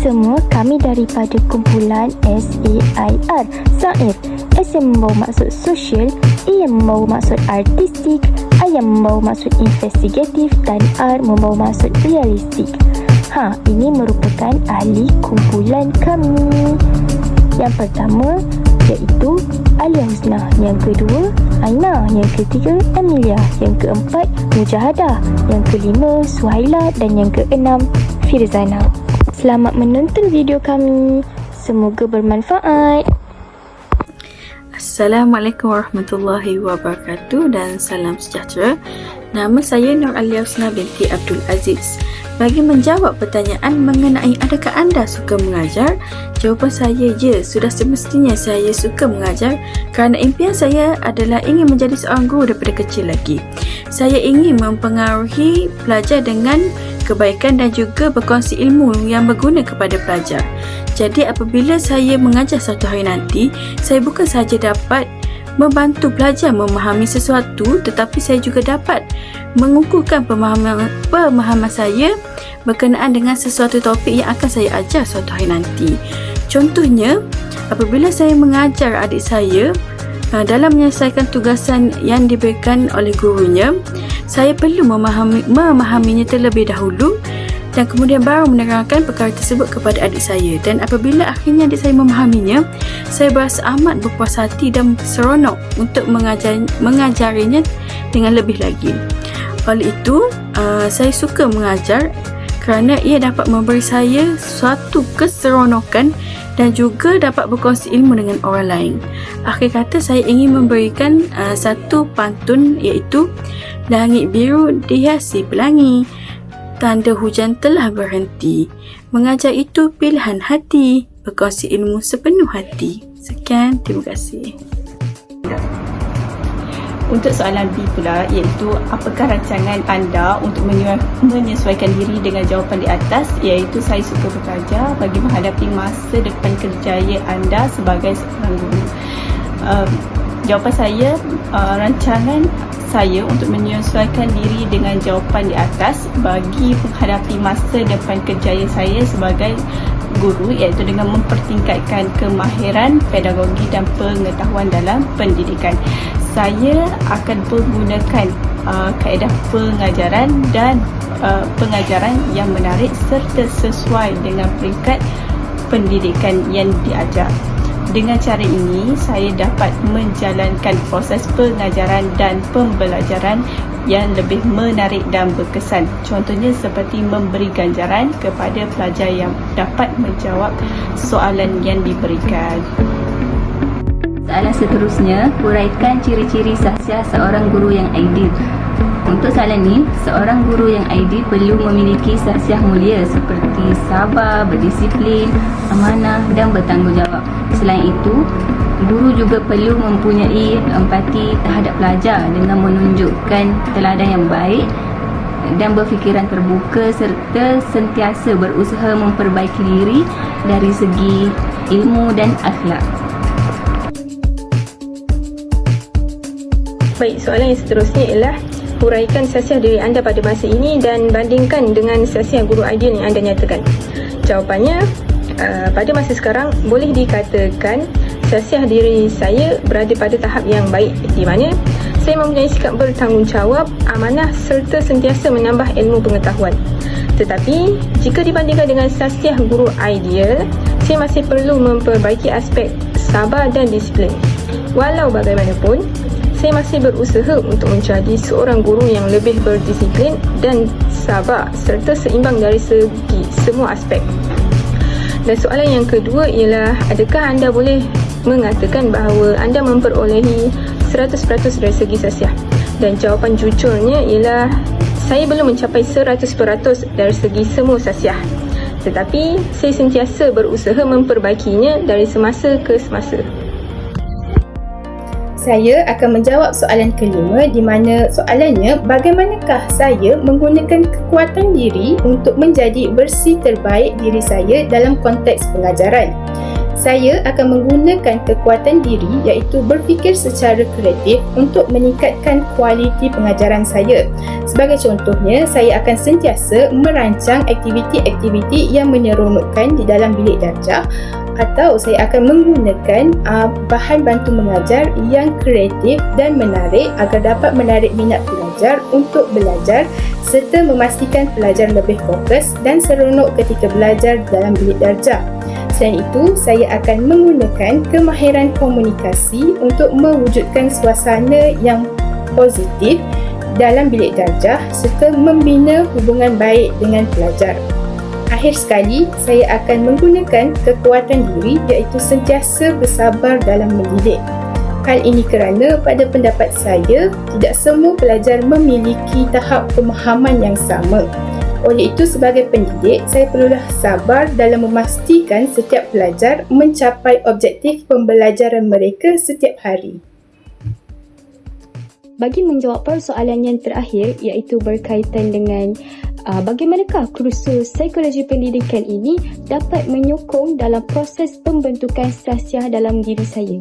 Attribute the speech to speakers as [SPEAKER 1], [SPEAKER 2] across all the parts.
[SPEAKER 1] semua kami daripada kumpulan SAIR Sair S yang membawa maksud sosial A yang membawa maksud artistik I yang membawa maksud investigatif dan R membawa maksud realistik. Ha, ini merupakan ahli kumpulan kami. Yang pertama iaitu Alia Husna Yang kedua Aina Yang ketiga Amelia Yang keempat Mujahadah Yang kelima Suhaila Dan yang keenam Firzana Selamat menonton video kami. Semoga bermanfaat.
[SPEAKER 2] Assalamualaikum warahmatullahi wabarakatuh dan salam sejahtera. Nama saya Nur Alia Husna binti Abdul Aziz. Bagi menjawab pertanyaan mengenai adakah anda suka mengajar, jawapan saya ya, sudah semestinya saya suka mengajar kerana impian saya adalah ingin menjadi seorang guru daripada kecil lagi. Saya ingin mempengaruhi pelajar dengan kebaikan dan juga berkongsi ilmu yang berguna kepada pelajar. Jadi apabila saya mengajar satu hari nanti, saya bukan sahaja dapat membantu pelajar memahami sesuatu tetapi saya juga dapat mengukuhkan pemahaman pemahaman saya berkenaan dengan sesuatu topik yang akan saya ajar suatu hari nanti. Contohnya, apabila saya mengajar adik saya uh, dalam menyelesaikan tugasan yang diberikan oleh gurunya, saya perlu memahami memahaminya terlebih dahulu dan kemudian baru menerangkan perkara tersebut kepada adik saya. Dan apabila akhirnya adik saya memahaminya saya berasa amat berpuas hati dan seronok untuk mengajar, mengajarinya dengan lebih lagi. Oleh itu uh, saya suka mengajar kerana ia dapat memberi saya suatu keseronokan dan juga dapat berkongsi ilmu dengan orang lain. Akhir kata saya ingin memberikan uh, satu pantun iaitu Langit biru dihiasi pelangi tanda hujan telah berhenti. Mengajar itu pilihan hati, berkongsi ilmu sepenuh hati. Sekian, terima kasih.
[SPEAKER 3] Untuk soalan B pula iaitu apakah rancangan anda untuk menyesuaikan diri dengan jawapan di atas iaitu saya suka bekerja bagi menghadapi masa depan kerjaya anda sebagai seorang guru. Uh, jawapan saya uh, rancangan saya untuk menyesuaikan diri dengan jawapan di atas bagi menghadapi masa depan kerjaya saya sebagai guru iaitu dengan mempertingkatkan kemahiran pedagogi dan pengetahuan dalam pendidikan. Saya akan menggunakan uh, kaedah pengajaran dan uh, pengajaran yang menarik serta sesuai dengan peringkat pendidikan yang diajar. Dengan cara ini, saya dapat menjalankan proses pengajaran dan pembelajaran yang lebih menarik dan berkesan. Contohnya seperti memberi ganjaran kepada pelajar yang dapat menjawab soalan yang diberikan.
[SPEAKER 4] Soalan seterusnya, huraikan ciri-ciri sahsiah seorang guru yang ideal. Untuk soalan ini, seorang guru yang ideal perlu memiliki sahsiah mulia seperti sabar, berdisiplin, amanah dan bertanggungjawab. Selain itu, guru juga perlu mempunyai empati terhadap pelajar dengan menunjukkan teladan yang baik dan berfikiran terbuka serta sentiasa berusaha memperbaiki diri dari segi ilmu dan akhlak.
[SPEAKER 5] Baik, soalan yang seterusnya ialah huraikan sasiah diri anda pada masa ini dan bandingkan dengan sasiah guru ideal yang anda nyatakan. Jawapannya, uh, pada masa sekarang boleh dikatakan sasiah diri saya berada pada tahap yang baik di mana saya mempunyai sikap bertanggungjawab, amanah serta sentiasa menambah ilmu pengetahuan. Tetapi, jika dibandingkan dengan sasiah guru ideal, saya masih perlu memperbaiki aspek sabar dan disiplin. Walau bagaimanapun, saya masih berusaha untuk menjadi seorang guru yang lebih berdisiplin dan sabar serta seimbang dari segi semua aspek. Dan soalan yang kedua ialah adakah anda boleh mengatakan bahawa anda memperolehi 100% dari segi sasiah? Dan jawapan jujurnya ialah saya belum mencapai 100% dari segi semua sasiah. Tetapi saya sentiasa berusaha memperbaikinya dari semasa ke semasa.
[SPEAKER 6] Saya akan menjawab soalan kelima di mana soalannya bagaimanakah saya menggunakan kekuatan diri untuk menjadi bersih terbaik diri saya dalam konteks pengajaran. Saya akan menggunakan kekuatan diri iaitu berfikir secara kreatif untuk meningkatkan kualiti pengajaran saya. Sebagai contohnya, saya akan sentiasa merancang aktiviti-aktiviti yang menyeronokkan di dalam bilik darjah atau saya akan menggunakan uh, bahan bantu mengajar yang kreatif dan menarik agar dapat menarik minat pelajar untuk belajar serta memastikan pelajar lebih fokus dan seronok ketika belajar dalam bilik darjah. Selain itu, saya akan menggunakan kemahiran komunikasi untuk mewujudkan suasana yang positif dalam bilik darjah serta membina hubungan baik dengan pelajar. Akhir sekali, saya akan menggunakan kekuatan diri iaitu sentiasa bersabar dalam mendidik. Hal ini kerana pada pendapat saya, tidak semua pelajar memiliki tahap pemahaman yang sama. Oleh itu sebagai pendidik, saya perlulah sabar dalam memastikan setiap pelajar mencapai objektif pembelajaran mereka setiap hari.
[SPEAKER 1] Bagi menjawab persoalan yang terakhir iaitu berkaitan dengan uh, bagaimanakah kursus psikologi pendidikan ini dapat menyokong dalam proses pembentukan sasiah dalam diri saya.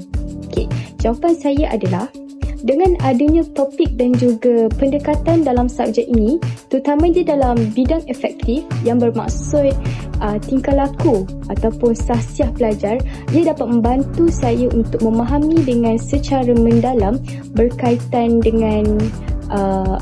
[SPEAKER 1] Okey, jawapan saya adalah dengan adanya topik dan juga pendekatan dalam subjek ini, terutama di dalam bidang efektif yang bermaksud uh, tingkah laku ataupun sahsiah pelajar, ia dapat membantu saya untuk memahami dengan secara mendalam berkaitan dengan uh,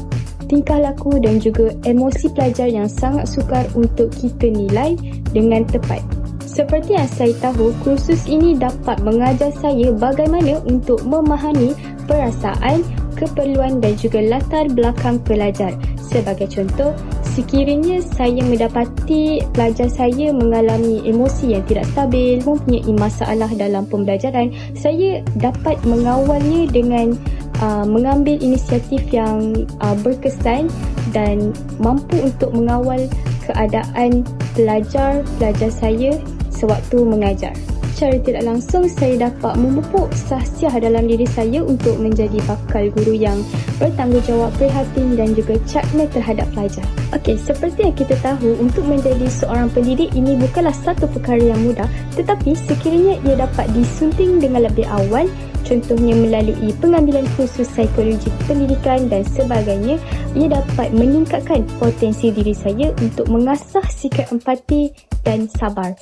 [SPEAKER 1] tingkah laku dan juga emosi pelajar yang sangat sukar untuk kita nilai dengan tepat. Seperti yang saya tahu, kursus ini dapat mengajar saya bagaimana untuk memahami perasaan, keperluan dan juga latar belakang pelajar. Sebagai contoh, sekiranya saya mendapati pelajar saya mengalami emosi yang tidak stabil, mempunyai masalah dalam pembelajaran, saya dapat mengawalnya dengan uh, mengambil inisiatif yang uh, berkesan dan mampu untuk mengawal keadaan pelajar-pelajar saya sewaktu mengajar. Secara tidak langsung, saya dapat memupuk sahsiah dalam diri saya untuk menjadi bakal guru yang bertanggungjawab, prihatin dan juga cakna terhadap pelajar. Okey, seperti yang kita tahu, untuk menjadi seorang pendidik ini bukanlah satu perkara yang mudah tetapi sekiranya ia dapat disunting dengan lebih awal contohnya melalui pengambilan khusus psikologi pendidikan dan sebagainya ia dapat meningkatkan potensi diri saya untuk mengasah sikap empati dan sabar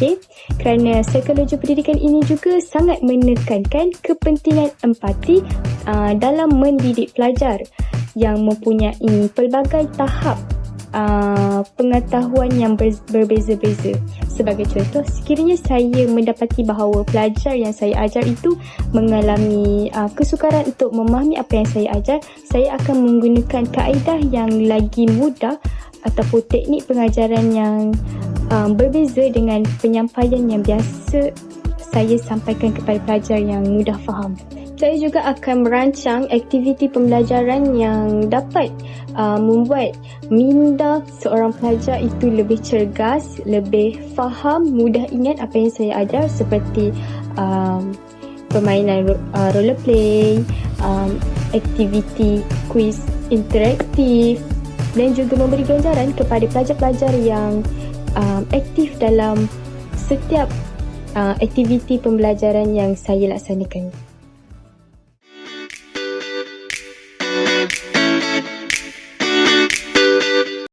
[SPEAKER 1] okey kerana psikologi pendidikan ini juga sangat menekankan kepentingan empati uh, dalam mendidik pelajar yang mempunyai pelbagai tahap uh, pengetahuan yang ber, berbeza-beza. Sebagai contoh, sekiranya saya mendapati bahawa pelajar yang saya ajar itu mengalami uh, kesukaran untuk memahami apa yang saya ajar, saya akan menggunakan kaedah yang lagi mudah ataupun teknik pengajaran yang um, berbeza dengan penyampaian yang biasa saya sampaikan kepada pelajar yang mudah faham. Saya juga akan merancang aktiviti pembelajaran yang dapat uh, membuat minda seorang pelajar itu lebih cergas, lebih faham, mudah ingat apa yang saya ajar seperti um, permainan uh, roller play, um, aktiviti quiz interaktif dan juga memberi ganjaran kepada pelajar-pelajar yang um, aktif dalam setiap uh, aktiviti pembelajaran yang saya laksanakan.